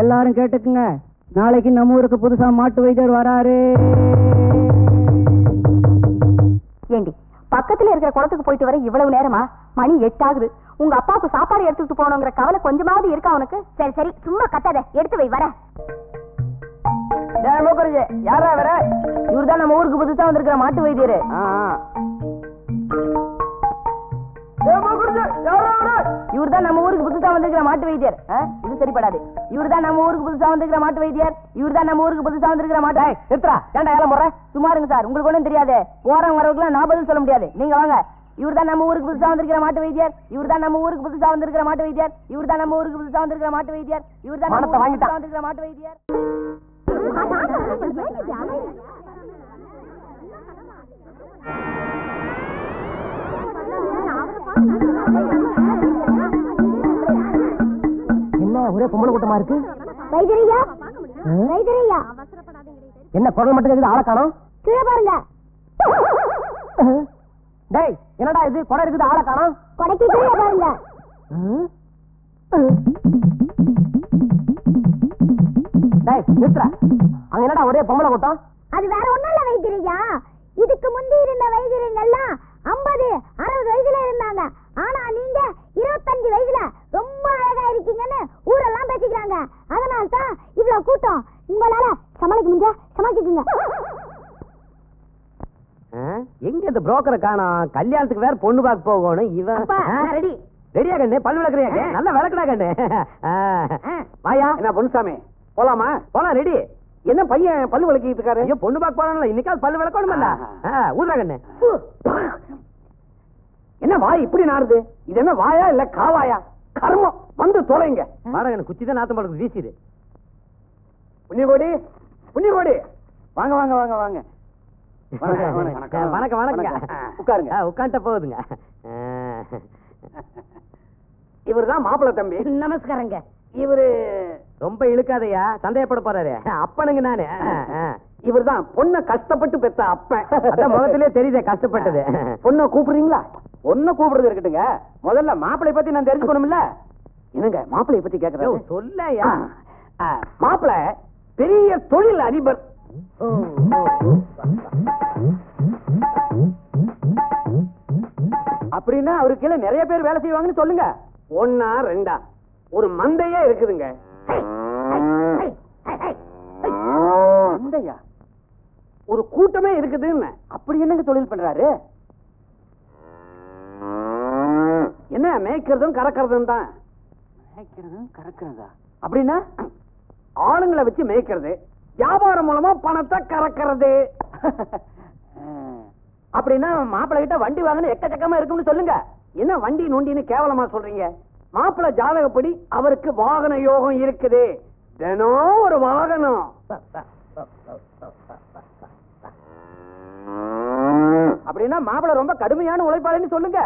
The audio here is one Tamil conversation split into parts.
எல்லாரும் கேட்டுக்குங்க. நாளைக்கு நம்ம ஊருக்கு புதுசா மாட்டு வைத்தியர் வராரு. ஏண்டி பக்கத்துல இருக்கிற குளத்துக்கு போயிட்டு வர இவ்வளவு நேரமா? மணி எட்டாகுது. உங்க அப்பாவுக்கு சாப்பாடு எடுத்துட்டு போகணுங்கிற கவலை கொஞ்சமாவது இருக்கா உனக்கு? சரி சரி சும்மா கத்தாத. எடுத்து வை வர யாரா வர இவர்தான் நம்ம ஊருக்கு புதுசா வந்திருக்கிற மாட்டு வைத்தியரு. இவர்தான் நம்ம ஊருக்கு புதுசா வந்திருக்கிற மாட்டு வைத்தியர்? இது சரிப்படாது இவர்தான் நம்ம ஊருக்கு புதுசா வந்திருக்கிற மாட்டு வைத்தியர் இவர்தான் நம்ம ஊருக்கு புதுசா வந்திருக்கிற மாட்டு நிறுத்தா ஏன்டா ஏலம் போடுற சும்மா இருங்க சார் உங்களுக்கு ஒண்ணும் தெரியாது போறவங்க வரவங்களும் நான் பதில் சொல்ல முடியாது நீங்க வாங்க இவர்தான் நம்ம ஊருக்கு புதுசா வந்திருக்கிற மாட்டு வைத்தியர் இவர்தான் நம்ம ஊருக்கு புதுசா வந்திருக்கிற மாட்டு வைத்தியர் இவர்தான் நம்ம ஊருக்கு புதுசா வந்திருக்கிற மாட்டு வைத்தியர் இவர்தான் நம்ம ஊருக்கு புதுசா வந்திருக்கிற மாட்டு வைத்தியர் என்ன ஒரே பொம்பளை கூட்டமா இருக்கு? வைத்திரியா வைத்திரியா என்ன குரல் மட்டும் கேக்குது? ஆளை காணோம். கீழே பாருங்க. டேய் என்னடா இது? குடம் இருக்குது? ஆளை காணோம். கொடைக்கு கீழே பாருங்க. டேய் நிறுத்துறா அங்க என்னடா ஒரே பொம்பளை கூட்டம்? அது வேற ஒண்ணும் இல்ல வைத்திரியா இதுக்கு முந்தி இருந்த வைத்தியர்கள் எல்லாம் ஐம்பது அறுபது வயசுல இருந்தாங்க. ஆனா நீங்க இருபத்தஞ்சு வயசுல ரொம்ப அழகா இருக்கீங்கன்னு ஊரெல்லாம் பேசிக்கிறாங்க அதனால தான் இவ்வளவு கூட்டம் உங்களால சமாளிக்க முடிஞ்சா சமாளிச்சுக்குங்க. எங்க இந்த புரோக்கரை காணோம் கல்யாணத்துக்கு வேற பொண்ணு பார்க்க போகணும். இவன் ரெடி ரெடியா கண்ணு? பல் விளக்குறியா நல்ல விளக்குடா கண்ணு. ஆ. வாயா. என்ன பொன்னுசாமி? போலாமா? போலாம் ரெடி என்ன பையன் பல்லு விளக்கிட்டு இருக்காரு? ஐயோ பொண்ணு பார்க்க போறான்ல. இன்னைக்காவது பல்லு விளக்கணும்ல ஊதுடா கண்ணு. என்ன வாய் இப்படி நாறுது? இது என்ன வாயா இல்ல காவாயா? கர்மம். வந்து தொலைங்க. கண்ணு குச்சி தான் நாத்தம் பழக்கம் வீசிது புண்ணியகோடி புண்ணியகோடி. வாங்க வாங்க வாங்க வாங்க. வணக்கம், வணக்கம். வணக்கம் உட்காருங்க. உட்காந்துட்ட போகுதுங்க இவர்தான் மாப்பிள்ளை தம்பி. நமஸ்காரங்க. இவரு ரொம்ப இழுக்காதயா? சந்தேகப்பட போறாரு. அப்பனுங்க நானு. இவர்தான் பொண்ணை கஷ்டப்பட்டு பெத்த அப்பன். அதான் முகத்திலே தெரியுதே கஷ்டப்பட்டது. பொண்ணை கூப்பிடுறீங்களா? பொண்ணை கூப்பிடுறது இருக்கட்டுங்க. முதல்ல மாப்பிளை பத்தி நான் தெரிஞ்சுக்கணும்ல. என்னங்க மாப்பிளைய பத்தி கேக்குறேன் சொல்லையா? மாப்பிளை பெரிய தொழில் அதிபர். அப்படின்னா அவருக்கு கீழே நிறைய பேர் வேலை செய்வாங்கன்னு சொல்லுங்க. ஒன்னா ரெண்டா? ஒரு மந்தையே இருக்குதுங்க. மந்தையா? ஒரு கூட்டமே இருக்குதுன்னு. அப்படி என்னங்க தொழில் பண்றாரு? என்ன மேய்க்கிறதும் கறக்கிறதும் தான். மேய்க்கிறதும் கறக்கிறதா? அப்படின்னா? ஆளுங்களை வச்சு மேய்க்கிறது வியாபாரம் மூலமா பணத்தை கறக்கிறது. அப்படின்னா மாப்பிள்ளை கிட்ட வண்டி வாங்கின எக்கச்சக்கமா இருக்கும்னு சொல்லுங்க. என்ன வண்டி நொண்டின்னு கேவலமா சொல்றீங்க? மாப்பிள்ளை ஜாதகப்படி அவருக்கு வாகன யோகம் இருக்குது. தினம் ஒரு வாகனம். அப்படின்னா மாப்பிள்ள ரொம்ப கடுமையான உழைப்பாளின்னு சொல்லுங்க.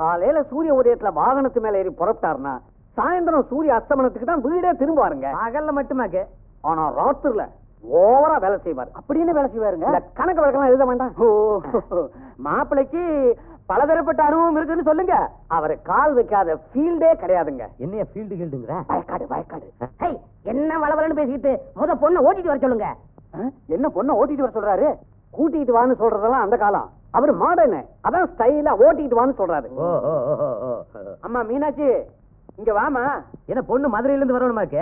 காலையில சூரிய உதயத்துல வாகனத்து மேல ஏறி புறப்பட்டாருன்னா சாயந்தரம் சூரிய அஸ்தமனத்துக்கு தான் வீடே திரும்புவாருங்க. பகல்ல மட்டுமாக்கு ஆனா ராத்திரில ஓவரா வேலை செய்வார். அப்படி என்ன வேலை செய்வாருங்க? கணக்கு வழக்கெல்லாம் எழுத வேண்டாம். ஓ மாப்பிளைக்கு பலதரப்பட்ட அனுபவம் இருக்குன்னு சொல்லுங்க. அவர் கால் வைக்காத ஃபீல்டே கிடையாதுங்க. என்னைய ஃபீல்டு கீல்டுங்கிற? வயக்காடு வயக்காடு. என்ன வளவலன்னு பேசிக்கிட்டு முத பொண்ணை ஓட்டிட்டு வர சொல்லுங்க? என்ன பொண்ணை ஓட்டிட்டு வர சொல்றாரு? கூட்டிட்டு வான்னு சொல்றதெல்லாம் அந்த காலம். அவர் மாடர்னு அதான் ஸ்டைலா ஓட்டிட்டு வான்னு சொல்றாரு. ஓ ஓ ஓ, ஓ, ஓ. அம்மா மீனாட்சி இங்க வாமா என்ன பொண்ணு மதுரையில இருந்து வரணுமாக்கு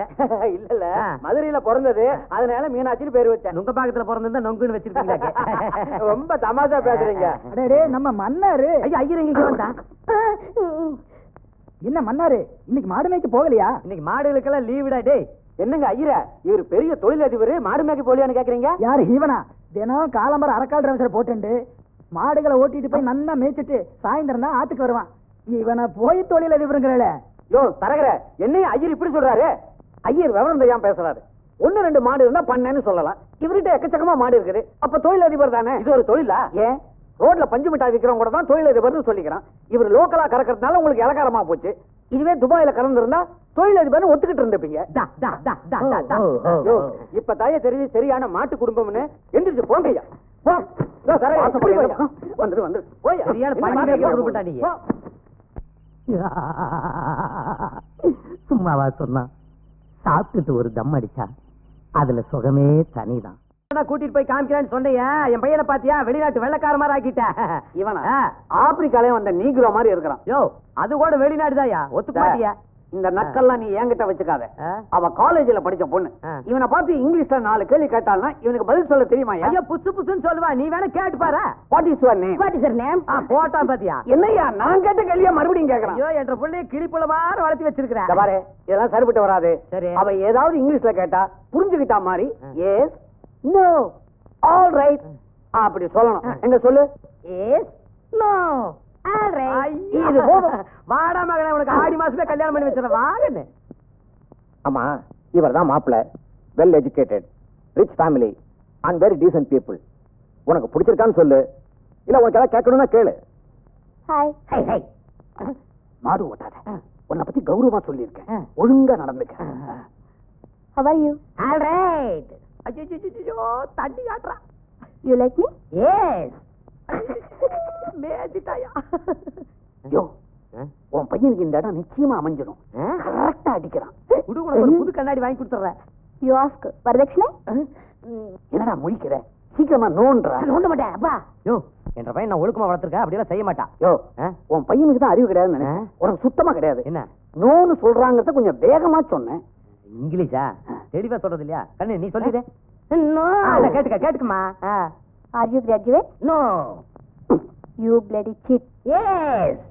இல்ல இல்ல. மதுரையில பிறந்தது. அதனால மீனாட்சின்னு பேர் வச்சேன். நுங்க பாக்கத்துல பிறந்திருந்தா நொங்குன்னு வச்சிருக்கீங்க ரொம்ப தமாஷா பேசுறீங்க. அடே நம்ம மன்னாரு. ஐயா ஐயர் எங்க வந்தா? என்ன மன்னாரு? இன்னைக்கு மாடு மேய்க்க போகலையா? இன்னைக்கு மாடுகளுக்கெல்லாம் லீவுடா டேய் என்னங்க ஐயர இவர் பெரிய தொழிலதிபர் மாடு மேய்க்க போலியான்னு கேக்குறீங்க? யாரு இவனா? தினம் காலம்பரம் அரக்கால் டிரைவர் போட்டுண்டு மாடுகளை ஓட்டிட்டு போய் நன்னா மேய்ச்சிட்டு சாயந்தரம் தான் ஆத்துக்கு வருவான். இவனை போய் தொழில் அதிபருங்கிறல யோ தரகர என்னையும் ஐயர் இப்படி சொல்றாரு? ஐயர் விவரம் தெரியாம பேசுறாரு. ஒண்ணு ரெண்டு மாடு இருந்தா பண்ணேன்னு சொல்லலாம். இவர்கிட்ட எக்கச்சக்கமா மாடு இருக்குது. அப்ப தொழில் அதிபர் தானே? இது ஒரு தொழிலா? ஏன்? ரோட்ல பஞ்சு மிட்டாய் விக்கிறவங்க கூட தான் தொழில் அதிபர்னு சொல்லிக்கிறான். இவர் லோக்கலா கறக்கறதுனால உங்களுக்கு இலக்காரமா போச்சு. இதுவே துபாயில கறந்திருந்தா தொழில் அதிபர்னு ஒத்துக்கிட்டு இருந்திருப்பீங்க. இப்ப தாய தெரிஞ்சு சரியான மாட்டு குடும்பம்னு எந்திரிச்சு போங்க ஐயா. போ. இதோ தரேன். இப்படி போய்யா. வந்துரு வந்துரு. சும்மாவா சொன்னான் சாப்பிட்டுட்டு ஒரு தம் அடிச்சா அதுல சுகமே தனிதான். கூட்டிட்டு போய் காமிக்கிறேன்னு சொன்னையா என் பையனை பாத்தியா? வெளிநாட்டு வெள்ளக்கார மாதிரி ஆக்கிட்ட இவனா? ஆப்பிரிக்காலே வந்த நீக்ரோ மாதிரி இருக்கிறான். யோ அது கூட வெளிநாடு தாயா இந்த நக்கல்லாம் நீ என்கிட்ட வச்சுக்காத? அவ காலேஜ்ல படிச்ச பொண்ணு. இவனை பார்த்து இங்கிலீஷ்ல நாலு கேள்வி கேட்டால்னா இவனுக்கு பதில் சொல்ல தெரியுமா ஐயோ? புசு புசுன்னு சொல்லுவா. நீ வேணா கேட்டு பாரு. What is your name what is your name ஆ, போட்டா பாத்தியா? என்னய்யா நான் கேட்ட கேள்வியா மறுபடியும் கேக்குறான். ஐயோ என்ற பிள்ளைய கிளிப்புல மாதிரி வளர்த்தி வச்சிருக்கிறேன். பாரு இதெல்லாம் சரிப்பட்டு வராது. அவ ஏதாவது இங்கிலீஷ்ல கேட்டா புரிஞ்சுக்கிட்டா மாதிரி ஆ. நோ ஆல் ரைட் அப்படி சொல்லணும். எங்க சொல்லு? எஸ் நோ ஆல் ரைட் இது போதும். வாடா மகனே உனக்கு ஆடி மாசமே கல்யாணம் பண்ணி வச்சிடறேன். வாங்கன்னு ஆமா இவர் தான் மாப்பிள்ள. Well educated rich family and very decent people உனக்கு பிடிச்சிருக்கான்னு சொல்லு. இல்ல உனக்கு ஏதாவது கேட்கணும்னா கேளு. ஹாய் ஹை ஹை மாடு ஓட்டாத. உன்னை பத்தி கௌரவமா சொல்லியிருக்கேன். ஒழுங்கா நடந்துக்க. How are you all right ஐயோ தண்ணி காட்டுறா. யூ லைக் மீ எஸ் மேஜிட்டாயா யோ உன் பையனுக்கு இந்த இடம் நிச்சயமா அமைஞ்சிடும். கரெக்டா அடிக்கிறான். புது கண்ணாடி வாங்கி கொடுத்துறேன் யூ ஆஸ்க் வரதட்சணை? என்னடா முழிக்கிற? சீக்கிரமா நோன்றா. நோண்ட மாட்டேன். அப்பா யோ என்ற பையன் நான் ஒழுக்கமா வளர்த்துருக்கேன் அப்படியெல்லாம் செய்ய மாட்டான். யோ? உன் பையனுக்கு தான் அறிவு கிடையாதுன்னு? உனக்கு சுத்தமா கிடையாது. என்ன? நோன்னு சொல்றாங்கறத கொஞ்சம் வேகமா சொன்னேன். இங்கிலீஷா? தெளிவா சொல்றது இல்லையா கண்ணு நீ சொல்லிடு. நோ. கேட்டுக்க கேட்டுக்குமா? Are you graduate no. You bloody cheat yes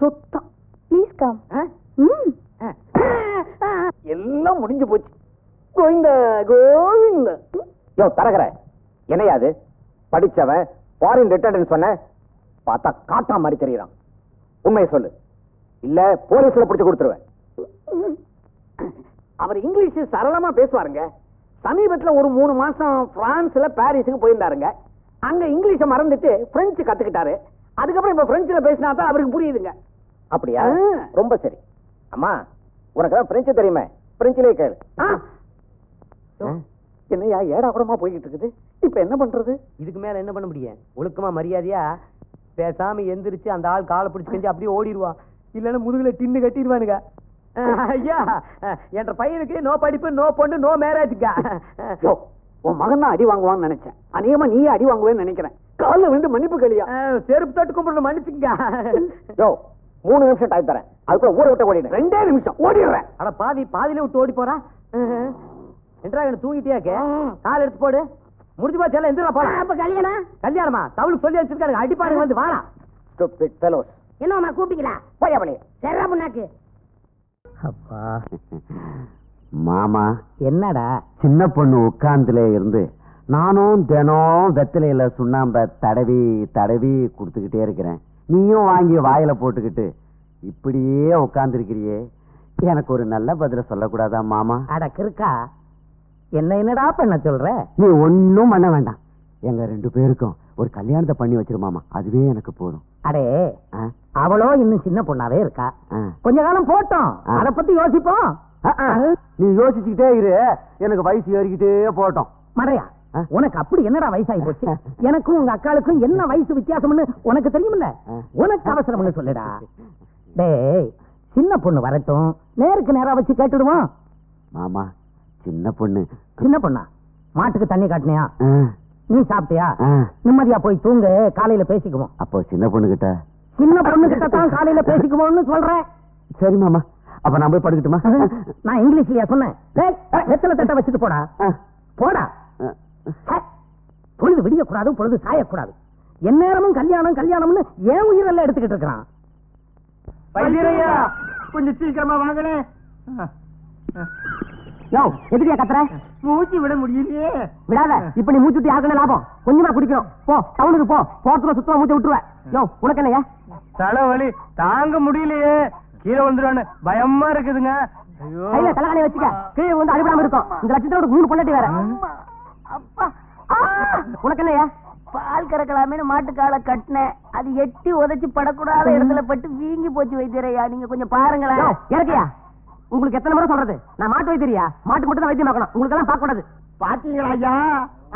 சுத்தம். ப்ளீஸ் கம் எல்லாம் முடிஞ்சு போச்சு. கோவிந்த கோவிந்த. யோ தரகர. என்னையா அது? படிச்சவன் ஃபாரின் ரிட்டர்ன் சொன்ன பார்த்தா காட்டா மாதிரி தெரியறான். உண்மையை சொல்லு. இல்ல போலீஸ்ல பிடிச்சு கொடுத்துருவேன். அவர் இங்கிலீஷ் சரளமா பேசுவாருங்க. சமீபத்துல ஒரு மூணு மாசம் பிரான்ஸ்ல பாரிஸுக்கு போயிருந்தாருங்க. அங்க இங்கிலீஷ மறந்துட்டு பிரெஞ்சு கத்துக்கிட்டாரு. அதுக்கப்புறம் இப்ப பிரெஞ்சுல பேசினா தான் அவருக்கு புரியுதுங்க. அப்படியா. ரொம்ப சரி. அம்மா உனக்கு பிரெஞ்சு தெரியுமே? பிரெஞ்சிலே கேளு. ஆ. என்னய்யா ஏடா கூடமா போய்கிட்டு இருக்குது இப்ப என்ன பண்றது? இதுக்கு மேல என்ன பண்ண முடியும்? ஒழுக்கமா மரியாதையா பேசாம எந்திரிச்சு அந்த ஆள் காலை பிடிச்சு கஞ்சி அப்படியே ஓடிடுவான். இல்லன்னா முதுகுல டின்னு கட்டிடுவானுங்க. ஐயா என்ற பையனுக்கு நோ படிப்பு நோ பொண்ணு நோ மேரேஜ்க்கா. உன் மகன் தான் அடி வாங்குவான்னு நினைச்சேன். அநேகமா நீயே அடி வாங்குவேன்னு நினைக்கிறேன். காலில் வந்து மன்னிப்பு கலியா செருப்பு தொட்டு கும்பிடணும் மன்னிச்சுங்க யோ மூணு நிமிஷம் டைம் தரேன். அதுக்குள்ள ஊரை விட்டு ஓடிடு. ரெண்டே நிமிஷம் ஓடிடுறேன். அட பாதி பாதியில விட்டு ஓடி போறா? என்றா என்ன தூங்கிட்டியாக்க கால் எடுத்து போடு. முடிஞ்சு போச்சு எல்லாம் எந்திரா போலாம். அப்ப கல்யாணம்? கல்யாணமா? தவளுக்கு சொல்லி வச்சிருக்காங்க அடிப்பாருங்க வந்து வாடா. ஸ்டூபிட் ஃபெலோஸ் என்னம்மா கூப்பிட்டீங்களா? போயா பழைய சரிடா புண்ணாக்கு. அப்பா. மாமா. என்னடா? சின்ன பொண்ணு உட்கார்ந்துல இருந்து நானும் தினம் வெத்திலையில சுண்ணாம்ப தடவி தடவி கொடுத்துக்கிட்டே இருக்கிறேன். நீயும் வாங்கி வாயில போட்டுக்கிட்டு இப்படியே உட்கார்ந்துருக்கிறியே. எனக்கு ஒரு நல்ல பதில சொல்லக்கூடாதா மாமா? அட கிறுக்கா. என்ன என்னடா பண்ண சொல்ற? நீ ஒன்னும் பண்ண வேண்டாம். எங்க ரெண்டு பேருக்கும் ஒரு கல்யாணத்தை பண்ணி வச்சிரு மாமா. அதுவே எனக்கு போதும். அடே அவளோ இன்னும் சின்ன பொண்ணாவே இருக்கா. கொஞ்ச காலம் போட்டோம். அத பத்தி யோசிப்போம். நீ யோசிச்சுக்கிட்டே இரு. எனக்கு வயசு ஏறிக்கிட்டே போட்டோம் மறையா ஆ. உனக்கு அப்படி என்னடா வயசாகி போச்சு? எனக்கும் உங்க அக்காளுக்கும் என்ன வயசு வித்தியாசம்னு உனக்கு தெரியுமில்ல. உனக்கு அவசரம்னு சொல்லுடா. டேய் சின்ன பொண்ணு வரட்டும். நேருக்கு நேரா வச்சு கேட்டுடுவோம். மாமா சின்ன பொண்ணு. சின்ன பொண்ணா? மாட்டுக்கு தண்ணி காட்டினியா? நீ சாப்பிட்டியா. நிம்மதியா போய் தூங்கு காலையில பேசிக்குவோம். அப்போ சின்ன பொண்ணு கிட்ட சின்ன பொண்ணு கிட்ட தான் காலையில பேசிக்குவோம்னு சொல்றேன் சரி மாமா. அப்ப நான் போய் படுக்கட்டுமா? நான் இங்கிலீஷ்லயா சொன்னேன். டேய், வெத்தலை தட்டை வச்சுட்டு போடா. போடா. பொழுது விடியக்கூடாது பொழுது சாயக்கூடாது. எந்நேரமும் கல்யாணம் கல்யாணம்னு ஏன் உயிரெல்லாம் எடுத்துக்கிட்டு இருக்கிறான். கொஞ்சம் சீக்கிரமா வாங்கலே யோ எதுக்கியா கத்துற? மூச்சு விட முடியலையே. விடாத இப்ப நீ மூச்சுட்டி ஆக்கணும் லாபம். கொஞ்சமா குடிக்கணும். போ டவுனுக்கு போ. சுத்தமா மூச்சு விட்டுருவேன் யோ உனக்கு என்னையா தலைவலி தாங்க முடியலையே. கீழே வந்துடுவான்னு பயமா இருக்குதுங்க. ஐயோ. கையில தலைகாணி வச்சுக்க. கீழே வந்து அடிபடாம இருக்கும். இந்த லட்சத்தோட மூணு பொண்டாட்டி வேற! உனக்கு என்னையா பால் கறக்கலாமேன்னு மாட்டுக்கால கட்டினேன். அது எட்டி உதைச்சு படக்கூடாத இடத்துல பட்டு வீங்கி போச்சு வைத்தியரையா நீங்க கொஞ்சம் பாருங்களேன். இறக்கியா? உங்களுக்கு எத்தனை முறை சொல்றது? நான் மாட்டு வைத்தியரியா? மாட்டுக்கு மட்டும் தான் வைத்தியம் பார்க்கணும். உங்களுக்கு எல்லாம் பார்க்க கூடாது. பாத்தீங்களா ஐயா?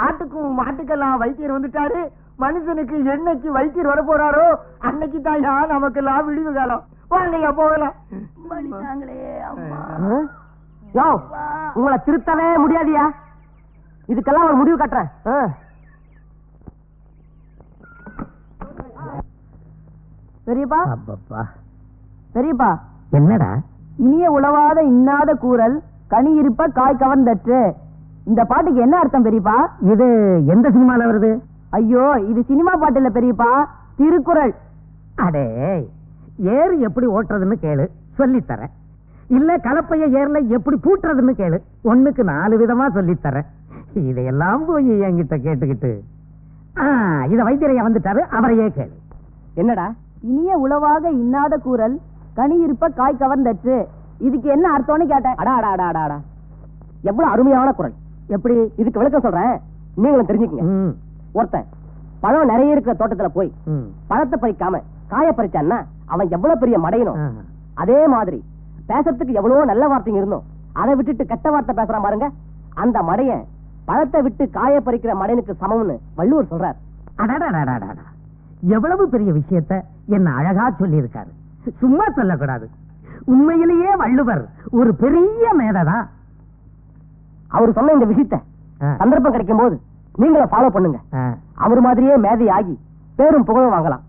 ஆட்டுக்கும் மாட்டுக்கெல்லாம் வைத்தியர் வந்துட்டாரு. மனுஷனுக்கு என்னைக்கு வைத்தியர் வர போறாரோ அன்னைக்கு தாயா நமக்கெல்லாம் விடிவு காலம். வாங்கய்யா போகலாம். யோ உங்களை திருத்தவே முடியாதியா? இதுக்கெல்லாம் ஒரு முடிவு கட்டுறேன். பெரியப்பா? அப்பப்பா. பெரியப்பா? என்னடா? இனிய உளவாத இன்னாத கூறல் கனி இருப்ப காய் கவர்ந்தற்று. இந்த பாட்டுக்கு என்ன அர்த்தம் பெரியப்பா? இது எந்த சினிமால வருது? ஐயோ இது சினிமா பாட்டு இல்ல பெரியப்பா. திருக்குறள். அடே ஏர் எப்படி ஓட்டுறதுன்னு கேளு. சொல்லித் தரேன் இல்ல கலப்பைய ஏர்ல எப்படி பூட்டுறதுன்னு கேளு. ஒண்ணுக்கு நாலு விதமா சொல்லித் தரேன் இதையெல்லாம் போய் என்கிட்ட கேட்டுக்கிட்டு. ஆ, இத வைத்தியரையா வந்துட்டாரு? அவரையே கேளு. என்னடா? இனிய உளவாக இன்னாத கூறல் கனி இருப்ப காய் கவர்ந்தற்று. இதுக்கு என்ன அர்த்தம்னு கேட்டேன். அடா அடா அடா அடா அடா. எவ்வளவு அருமையான குரல். எப்படி இதுக்கு விளக்கம் சொல்றேன்? நீங்களும் தெரிஞ்சுக்கங்க. ஒருத்தன் பழம் நிறைய இருக்கிற தோட்டத்துல போய் பழத்தை பறிக்காம காய பறிச்சான்னா அவன் எவ்வளவு பெரிய மடையணும். அதே மாதிரி பேசுறதுக்கு எவ்வளவோ நல்ல வார்த்தைங்க இருந்தோம். அதை விட்டுட்டு கெட்ட வார்த்தை பேசுறான் பாருங்க. அந்த மடையன் பழத்தை விட்டு காய பறிக்கிற மடையனுக்கு சமம்னு வள்ளுவர் சொல்றார். எவ்வளவு பெரிய விஷயத்த என்ன அழகா சொல்லி இருக்காரு சும்மா சொல்லக்கூடாது. உண்மையிலேயே வள்ளுவர் ஒரு பெரிய மேததா அவர் சொன்ன இந்த விஷயத்த சந்தர்ப்பம் கிடைக்கும் போது நீங்களும் ஃபாலோ பண்ணுங்க. அவர் மாதிரியே மேதை ஆகி பேரும் புகழும் வாங்கலாம்.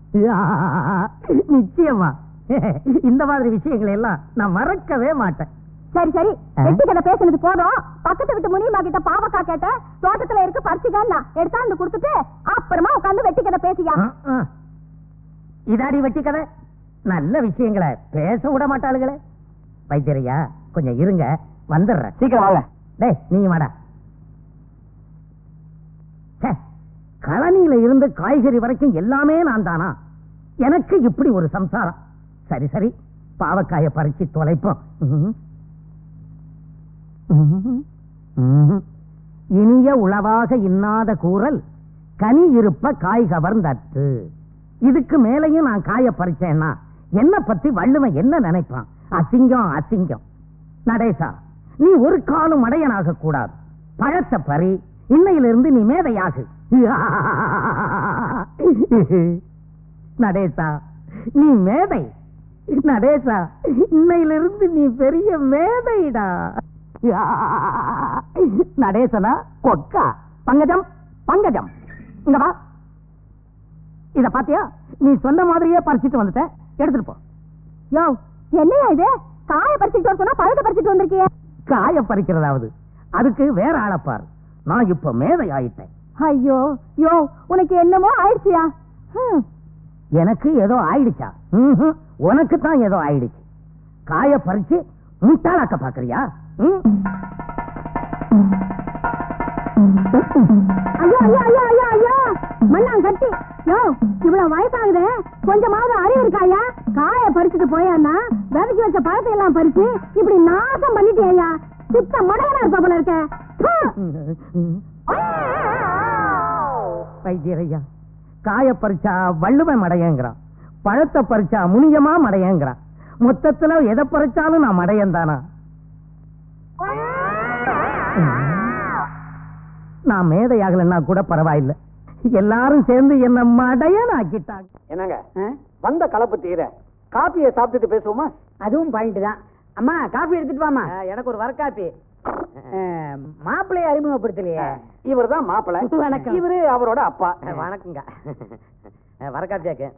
நிச்சயமா. இந்த மாதிரி விஷயங்களை எல்லாம் நான் மறக்கவே மாட்டேன். சரி சரி. வெட்டி கதை பேசுனது போதும். பக்கத்து விட்டு முனியம்மா கிட்ட பாவக்கா கேட்ட தோட்டத்துல இருக்கு பறிச்சுக்கன்னா எடுத்தாந்து கொடுத்துட்டு அப்புறமா உட்காந்து வெட்டி கதை பேசியா. இதாடி வெட்டி கதை நல்ல விஷயங்களை பேச விட மாட்டாளுகளே. வைத்தியரையா கொஞ்சம் இருங்க. வந்துடுறேன். சீக்கிரம் வாங்க. டேய் நீங்க வாடா. ச்சே, கழனியில இருந்து காய்கறி வரைக்கும் எல்லாமே நான் தானா? எனக்கு இப்படி ஒரு சம்சாரம். சரி சரி. பாவக்காய பறிச்சு தொலைப்போம். இனிய உளவாக இன்னாத கூறல் கனி இருப்ப காய் கவர்ந்தற்று. இதுக்கு மேலையும் நான் காய பறிச்சேன்னா என்ன பத்தி வள்ளுவன் என்ன நினைப்பான்? அசிங்கம் அசிங்கம். நடேசா நீ ஒரு காலம் அடையனாக கூடாது. பழத்தை பறி இன்னையிலிருந்து நீ மேதையாகு. நடேசா நீ மேதை. நடேசா இன்னையிலிருந்து நீ பெரிய மேதைடா. நடேசனா கொக்கா. பங்கஜம் பங்கஜம். இங்க வா. இத பாத்தியா? நீ சொன்ன மாதிரியே பறிச்சிட்டு வந்துட்ட. எடுத்துட்டு போ. யோ என்னையா இது? காய பறிச்சுட்டு வர சொன்னா பழத்தை பறிச்சுட்டு வந்திருக்கிய. காய பறிக்கிறதாவது. அதுக்கு வேற ஆளப்பார் நான் இப்ப மேதை ஆயிட்டேன் ஐயோ யோ உனக்கு என்னமோ ஆயிடுச்சியா. எனக்கு ஏதோ ஆயிடுச்சா. உனக்கு தான் ஏதோ ஆயிடுச்சு. காய பறிச்சு முட்டாளாக்க பாக்குறியா? ஐயோ ஐயோ ஐயோ ஐயோ ஐயோ. மண்ணாங் கட்டி யோ இவ்வளவு வயசாகுது. கொஞ்சமாவது அறிவு இருக்காயா? காய பறிச்சுட்டு போயான்னா விதைக்கு வச்ச பழத்தை எல்லாம் பறிச்சு இப்படி நாசம் பண்ணிட்டேயா சுத்த மடையனா இருப்ப போல இருக்க. வைத்தியரையா காய பறிச்சா வள்ளுவன் மடையங்கிறான். பழத்தை பறிச்சா முனியமா மடையங்கிறான். மொத்தத்துல எதை பறிச்சாலும் நான் மடையன் தானா நான் மேதையாகலன்னா கூட பரவாயில்லை. எல்லாரும் சேர்ந்து என்ன மடையன் ஆக்கிட்டாங்க என்னங்க வந்த கலப்பு தீர. காப்பியை சாப்பிட்டுட்டு பேசுவோமா? அதுவும் பாயிண்ட் தான். அம்மா காஃபி எடுத்துட்டு வாமா எனக்கு ஒரு வரக்காப்பி. மாப்பிள்ளைய அறிமுகப்படுத்தலையே. இவர் தான் மாப்பிளை வணக்கம். இவரு அவரோட அப்பா. வணக்கங்க வரக்காப்பியாக்கு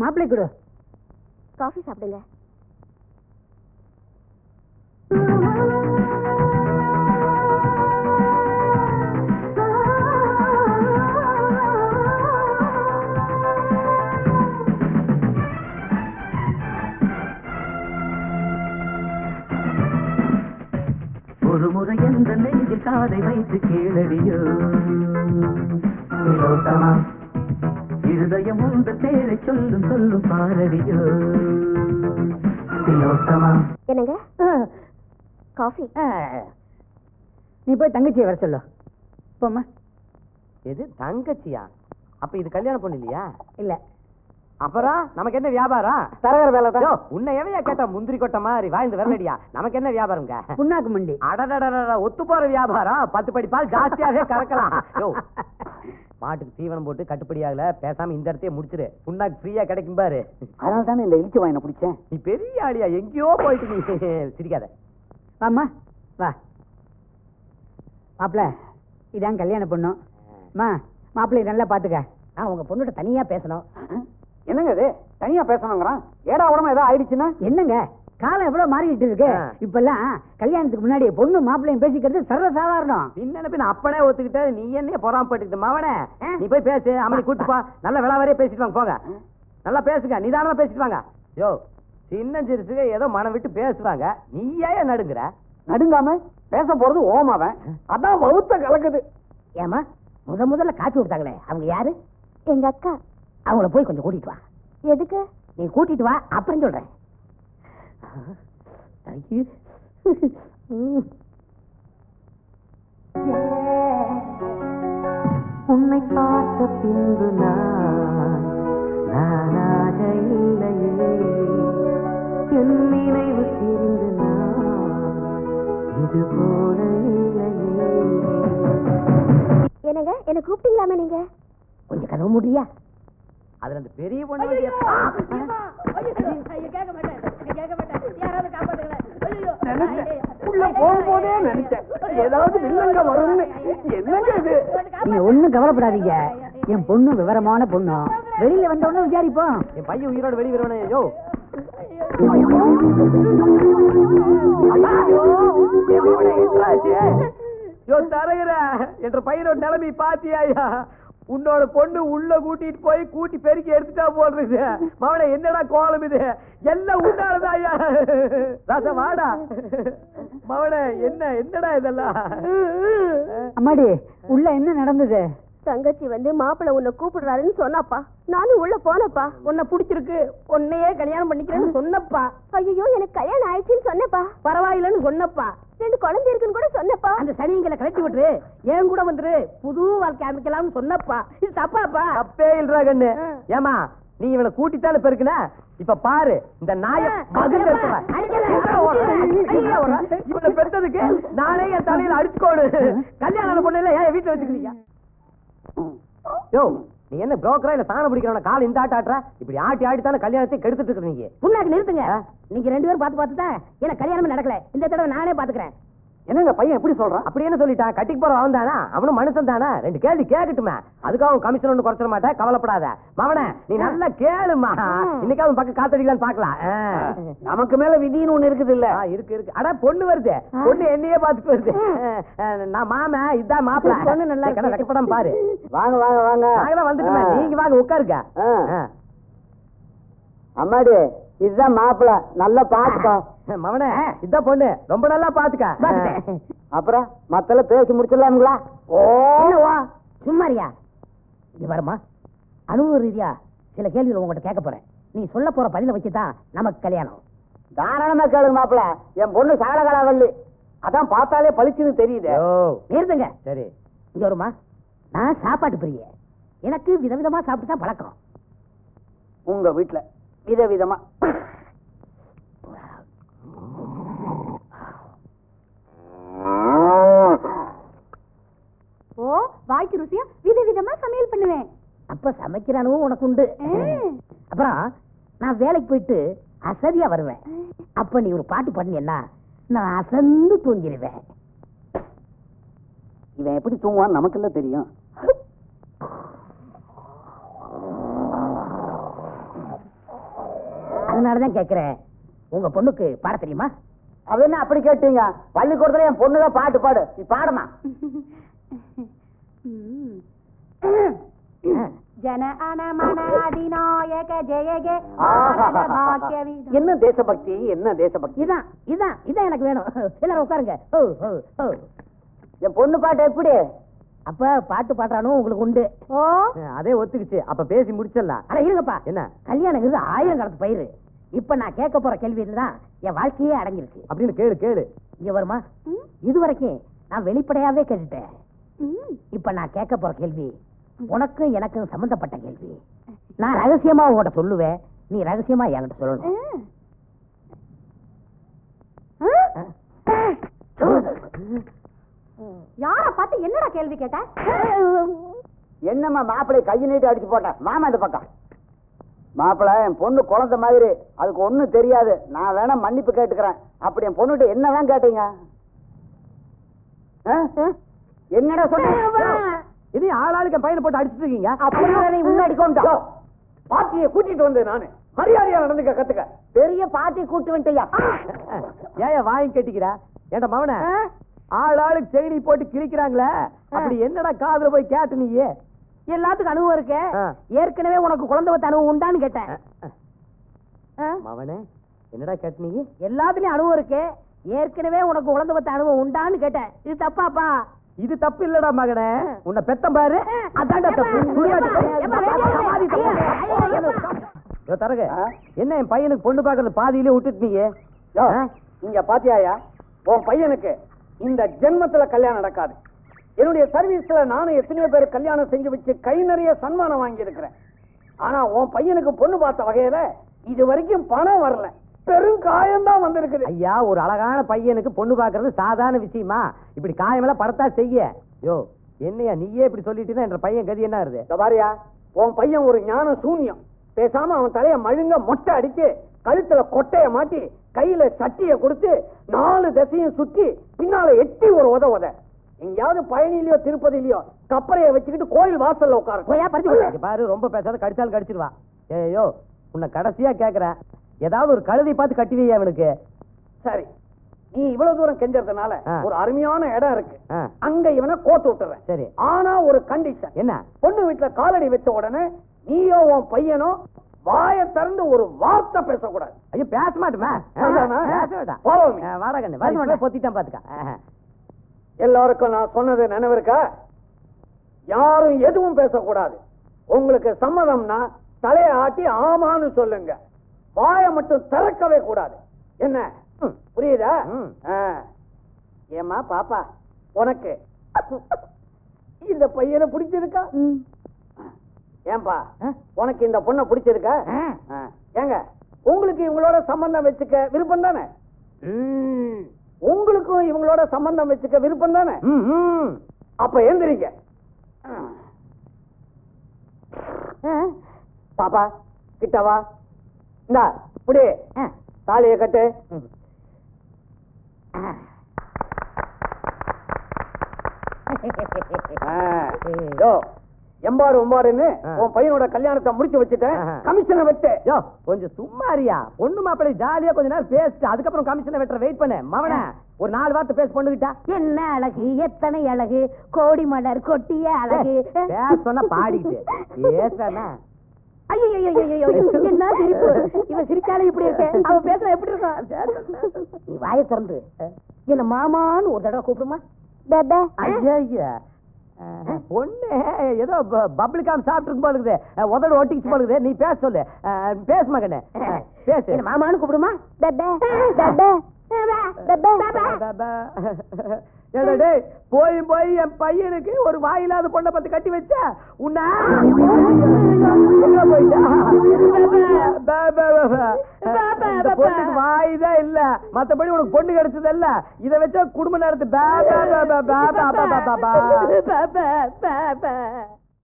மாப்பிள்ளை கொடு. காஃபி சாப்பிடுங்க. திலோத்தமா இருதயம் உந்த பேரை சொல்லும் சொல்லும் பாரடியோ என்னங்க? காஃபி? நீ போய் தங்கச்சியை வர சொல்லு. போம்மா. எது? தங்கச்சியா? அப்ப இது கல்யாண பொண்ணு இல்லையா? இல்ல. அப்புறம் நமக்கு என்ன வியாபாரம்? தரகர வேலை யோ, உன்னை எவையா கேட்டா முந்திரி கொட்ட மாதிரி வாழ்ந்து வரலடியா நமக்கு என்ன வியாபாரம்ங்க? புண்ணாக்கு மண்டி. அடடடடட ஒத்து போற வியாபாரம். பத்து படி பால் ஜாஸ்தியாவே கறக்கலாம். மாட்டுக்கு தீவனம் போட்டு கட்டுப்படி ஆகல. பேசாம இந்த இடத்தையே முடிச்சிரு. புண்ணாக்கு ஃப்ரீயா கிடைக்கும் பாரு. அதனால தானே இந்த இழிச்சு வாயினை பிடிச்சேன். நீ பெரிய ஆளியா? எங்கேயோ போயிட்டு நீ. சிரிக்காத. வாம்மா வா. மாப்பிள இதான் கல்யாண பொண்ணு. அம்மா மாப்பிள்ளை நல்லா பாத்துக்க. நான் உங்க பொண்ணுகிட்ட தனியா பேசணும். என்னங்க இது? தனியா பேசணுங்கிறான்? ஏடா உடம்பு ஏதோ ஆயிடுச்சுன்னா? என்னங்க? காலம் எவ்வளவு மாறிக்கிட்டு இருக்கு. இப்பெல்லாம் கல்யாணத்துக்கு முன்னாடி பொண்ணு மாப்பிள்ளையும் பேசிக்கிறது சர்வ சாதாரணம் பின்ன பின்ன அப்பனே ஒத்துக்கிட்ட நீ என்னைய பொறாமப்பட்டுக்கிட்டு மவனே? நீ போய் பேசு அம்மனி கூட்டு போ. நல்ல விளாவரியே பேசிட்டு வாங்க போங்க. நல்லா பேசுங்க நிதானமா பேசிட்டு வாங்க. யோ சின்ன சிறுசுக ஏதோ மனம் விட்டு பேசுவாங்க. நீ ஏன் நடுங்குற? நடுங்காம பேச போறது ஓமாவன் அதான் வவுத்த கலக்குது. ஏமா முத முதல்ல காப்பி கொடுத்தாங்களே அவங்க யாரு? எங்க அக்கா. அவங்கள போய் கொஞ்சம் கூட்டிட்டு வா. எதுக்கு? நீ கூட்டிட்டு வா அப்புறம் சொல்றேன். உன்னை பார்த்த பின்பு நான் நானாக இல்லையே. என் நினைவு தெரிந்து நான் இது போல இல்லையே. என்னங்க? என்ன கூப்பிட்டீங்களாமே நீங்க? கொஞ்சம் கதவு முடியா அதுல அந்த பெரிய பொண்ணு உள்ள போகும்போதே நினைச்சேன். ஏதாவது வில்லங்க வரும்னு. என்னங்க இது? நீங்க ஒண்ணும் கவலைப்படாதீங்க. என் பொண்ணு விவரமான பொண்ணு? வெளியில வந்த உடனே விசாரிப்போம். என் பையன் உயிரோட வெளியே வருவானே. யோ. யோ தரகிற என்ற பையனோட நிலைமை பாத்தியாயா? உன்னோட பொண்ணு உள்ள கூட்டிட்டு போய் கூட்டி பெருக்கி எடுத்துட்டா போடுறது மவன என்னடா கோலம் இது? எல்லாம் உண்டானதாயா ராசா வாடா. மவன என்ன என்னடா இதெல்லாம்? அம்மாடி உள்ள என்ன நடந்தது? தங்கச்சி வந்து மாப்பிள்ள உன்னை கூப்பிடுறாருன்னு சொன்னாப்பா. நானும் உள்ள போனப்பா. உன்னை பிடிச்சிருக்கு. உன்னையே கல்யாணம் பண்ணிக்கிறேன்னு சொன்னப்பா. ஐயோ எனக்கு கல்யாணம் ஆயிடுச்சுன்னு சொன்னப்பா. பரவாயில்லைன்னு சொன்னப்பா. ரெண்டு குழந்தை இருக்குன்னு கூட சொன்னப்பா. அந்த சனிங்களை கழட்டி விட்டுரு. என் கூட வந்துரு. புது வாழ்க்கை அமைக்கலாம்னு சொன்னப்பா. இது தப்பாப்பா. தப்பே இல்லடா கண்ணு. ஏமா நீ இவனை கூட்டித்தானே பெருக்குன? இப்ப பாரு இந்த நாய பெற்றதுக்கு நானே என் தலையில அடிச்சுக்கோடு கல்யாணம் பொண்ணு இல்ல ஏன் வீட்டுல வச்சுக்கிறீங்க? யோ நீ என்ன புரோக்கரா இல்ல சாணம் பிடிக்கிறவன கால் இந்த ஆட்ட ஆட்டுற? இப்படி ஆட்டி ஆட்டி தானே கல்யாணத்தை கெடுத்துட்டு இருக்க நீங்க புண்ணாக்கு நிறுத்துங்க. நீங்க ரெண்டு பேரும் பார்த்து பார்த்து தான் எனக்கு கல்யாணமே நடக்கல. இந்த தடவை நானே பாத்துக்கிறேன் என்னங்க பையன் எப்படி சொல்றான்? அப்படி என்ன சொல்லிட்டான்? கட்டிக்கு போற அவன் தானா? அவனும் மனுஷன் தானே? ரெண்டு கேள்வி கேட்கட்டுமே. அதுக்காக அவன் கமிஷன் ஒண்ணு குறைச்சிட மாட்டேன். கவலைப்படாத. மவனே நீ நல்லா கேளுமா. இன்னைக்கு அவன் பக்கம் காத்தடிக்கலான்னு பாக்கலாம் நமக்கு மேல விதின்னு ஒண்ணு இருக்குது இல்ல. இருக்கு இருக்கு. அட பொண்ணு வருது. பொண்ணு என்னையே பாத்துட்டு வருது. நான் மாம இதான் மாப்பிள்ள பொண்ணு நல்லா இருக்கு. வெக்கப்படம் பாரு. வாங்க வாங்க வாங்க. நாங்களாம் வந்துட்டுமே. நீங்க வாங்க உட்காருங்க. அம்மாடி இதுதான் மாப்பிள்ள நல்லா பாத்துக்கோ மவனே இதான் பொண்ணு. ரொம்ப நல்லா பாத்துக்க. அப்புறம் மத்தல பேசி முடிச்சிடலாம்ங்களா? ஓ. என்னவா சும்மாரியா இங்க வரமா அனுபவ ரீதியா சில கேள்விகள் உங்ககிட்ட கேட்க போறேன். நீ சொல்ல போற பதில வச்சுதான் நமக்கு கல்யாணம். தாராளமா கேளுங்க மாப்பிள்ள. என் பொண்ணு சகலகலாவல்லி. அதான் பார்த்தாலே பளிச்சுன்னு தெரியுது. நிறுத்துங்க. சரி. இங்க வருமா நான் சாப்பாட்டு பிரிய. எனக்கு விதவிதமா சாப்பிட்டு தான் பழக்கம். உங்க வீட்டுல விதவிதமா. அப்ப சமைக்கிற அனுபவம் உனக்கு உண்டு அப்புறம் நான் வேலைக்கு போயிட்டு அசதியா வருவேன். அப்ப நீ ஒரு பாட்டு பண்ணியன்னா நான் அசந்து தூங்கிடுவேன். இவன் எப்படி தூங்குவான்னு நமக்கெல்லாம் தெரியும். அதனாலதான் கேக்குறேன். உங்க பொண்ணுக்கு பாட தெரியுமா? அது என்ன அப்படி கேட்டீங்க? பள்ளிக்கூடத்துல என் பொண்ணுதான் பாட்டு பாடு. நீ பாடுமா? ஜன அனமன அதிநாயக ஜெயக என்ன தேசபக்தி? என்ன தேசபக்தி? இதான் இதான் இதான் எனக்கு வேணும். எல்லாரும் உட்காருங்க. என் பொண்ணு பாட்டு எப்படி? அப்ப பாட்டு பாடுறானோ உங்களுக்கு உண்டு. அதே ஒத்துக்குச்சு. அப்ப பேசி முடிச்சிடலாம். அட இருங்கப்பா. என்ன? கல்யாணங்கிறது ஆயிரம் காலத்து பயிர். இப்ப நான் கேட்க போற கேள்வியில தான் என் வாழ்க்கையே அடங்கியிருக்கு. அப்படின்னு கேளு கேளு. இங்க வருமா? இது வரைக்கும் நான் வெளிப்படையாவே கேட்டுட்டேன். இப்ப நான் கேட்க போற கேள்வி உனக்கும் எனக்கும் சம்பந்தப்பட்ட கேள்வி. நான் ரகசியமா உங்ககிட்ட சொல்லுவேன். நீ ரகசியமா என்கிட்ட சொல்லணும். யார பார்த்து என்னடா கேள்வி கேட்ட? என்னம்மா மாப்பிள்ளை கையை நீட்டி அடிச்சு போட்டேன் மாமா இந்த பக்கம். மாப்பிள்ளை என் பொண்ணு குழந்தை மாதிரி. அதுக்கு ஒண்ணும் தெரியாது. நான் வேணா மன்னிப்பு கேட்டுக்கிறேன். அப்படி என் பொண்ணுகிட்ட என்னதான் கேட்டீங்க? ஆ? என்னடா சொன்ன? இது ஆளாளுக்கு பையனை போட்டு அடிச்சிட்டு இருக்கீங்க? அப்படியே முன்னாடி கொண்டு பாட்டியை கூட்டிட்டு வந்தேன் நானு. மரியாதையா நடந்துக்க கத்துக்க. பெரிய பாட்டி கூட்டு வந்துட்டியா? ஏன் வாங்கி கட்டிக்கிற? ஏன்டா மவன? ஆள் ஆளுக்கு செயினி போட்டு கிழிக்கிறாங்களே. அப்படி என்னடா காதுல போய் கேட்டு நீயே? எல்லாத்துக்கும் அனுபவம் இருக்கு. ஏற்கனவே உனக்கு குழந்தை வத்த அனுபவம் உண்டான்னு கேட்டேன்? மவனே என்னடா கேட்டு நீ எல்லாத்துலயும் அனுபவம் இருக்கு. ஏற்கனவே உனக்கு குழந்தை வத்த அனுபவம் உண்டான்னு கேட்டேன். இது தப்பாப்பா? இது தப்பு இல்லடா மகனே. உன்னை பெத்தம் பாரு. அதான்டா தப்பு. தரகு என்ன என் பையனுக்கு பொண்ணு பாக்குறது பாதியிலே விட்டுட்டு நீ யோ, இங்க பாத்தியாயா? உன் பையனுக்கு இந்த ஜென்மத்துல கல்யாணம் நடக்காது. என்னுடைய சர்வீஸ்ல நானும் எத்தனையோ பேர் கல்யாணம் செஞ்சு வச்சு கை நிறைய சன்மானம் வாங்கி இருக்கிறேன் ஆனா உன் பையனுக்கு பொண்ணு பார்த்த வகையில இது வரைக்கும் பணம் வரல. பெரும் காயம்தான் வந்திருக்குது. ஐயா ஒரு அழகான பையனுக்கு பொண்ணு பாக்குறது சாதாரண விஷயமா? இப்படி காயமெல்லாம் படத்தா செய்ய. யோ என்னையா நீயே இப்படி சொல்லிட்டீங்கன்னா என்ற பையன் கதி என்ன இந்த பாரியா உன் பையன் ஒரு ஞான சூன்யம். பேசாம அவன் தலைய மழுங்க மொட்டை அடிச்சு கழுத்துல கொட்டைய மாட்டி கையில சட்டிய கொடுத்து நாலு திசையும் சுத்தி பின்னால எட்டி ஒரு உத உத. எங்கேயாவது பழனிலயோ திருப்பதிலயோ கப்பறைய வச்சுக்கிட்டு கோயில் வாசல்ல உட்காரு பாரு ரொம்ப பேசாத கடிச்சாலும் கடிச்சிருவா. ஏயோ உன்னை கடைசியா கேக்குறேன். ஏதாவது ஒரு கழுதை பார்த்து கட்டி வையா அவனுக்கு. சரி நீ இவ்வளவு தூரம் கெஞ்சறதுனால. ஒரு அருமையான இடம் இருக்கு. அங்க இவனை கோத்து விட்டுறேன். சரி. ஆனா ஒரு கண்டிஷன் என்ன? பொண்ணு வீட்டுல காலடி வச்ச உடனே நீயோ உன் பையனோ வாயை திறந்து ஒரு வார்த்தை பேசக்கூடாது. ஐயோ பேச மாட்டோமா அதானா? பேச வேண்டாம். Follow me. ஆ, வாடா கண்ணு பேச வாடி மாட்டேன். பொத்திட்டான் பாத்துக்க. எல்லாருக்கும் நான் சொன்னது நினைவு இருக்கா? யாரும் எதுவும் பேசக்கூடாது. உங்களுக்கு சம்மதம்னா தலையை ஆட்டி ஆமான்னு சொல்லுங்க. வாயை மட்டும் திறக்கவே கூடாது. என்ன? புரியுதா? ம். ஆ. ஏம்மா பாப்பா உனக்கு இந்த பையனை பிடிச்சிருக்கா? ஏன்பா உனக்கு இந்த பொண்ணை பிடிச்சிருக்கா. ஏங்க உங்களுக்கு இவங்களோட சம்பந்தம் வச்சுக்க விருப்பம் தானே. உங்களுக்கும் இவங்களோட சம்பந்தம் வச்சுக்க விருப்பம் தானே. அப்ப எந்திரிங்க. பாப்பா கிட்ட வா. இந்தா புடி தாலிய கட்டு. ஒம்பாடுன்னு ஆ. உன் பையனோட கல்யாணத்தை முடிச்சு வச்சுட்டேன். கமிஷனை வெட்டு. யோ கொஞ்சம் சும்மாரியா பொண்ணு மாப்பிள்ளை ஜாலியா கொஞ்ச நேரம் பேசிட்டு அதுக்கப்புறம் கமிஷனை வெட்டுற வெயிட் பண்ணு. மவன ஒரு நாலு வார்த்தை பேச பொண்ணுகிட்டா. என்ன அழகு? எத்தனை அழகு? கோடி மலர் கொட்டிய அழகு. சொன்னா ஐயோ, ஐயோ, என்ன சிரிப்பு? இவன் சிரிச்சாலே இப்படி இருக்க. அவ பேசுறா எப்படி இருக்கும்? நீ வாயை திறந்து. என்ன மாமான்னு ஒரு தடவை கூப்பிடுமா? பொண்ணு ஏதோ பப்ளிக் காம் சாப்பிட்டு இருக்கும் போல இருக்குது. அஹ், உதடு ஒட்டிக்கிச்சு போல இருக்குது. நீ பேச சொல்லு. பேசு மகனே. பேசு. என்ன மாமான்னு கூப்பிடுமா? பெபே. பெபே. பெபே. ஏடா டேய் போய் போய் என் பையனுக்கு ஒரு வாயில்லாத பொண்ணை பத்தி கட்டி வச்ச உன்ன பொண்ணுக்கு வாய்தான் இல்ல மத்தபடி உனக்கு பொண்ணு கிடைச்சது இல்ல இத வச்சா குடும்ப பே, பே, பே, பே. பே, பே, பே, பே.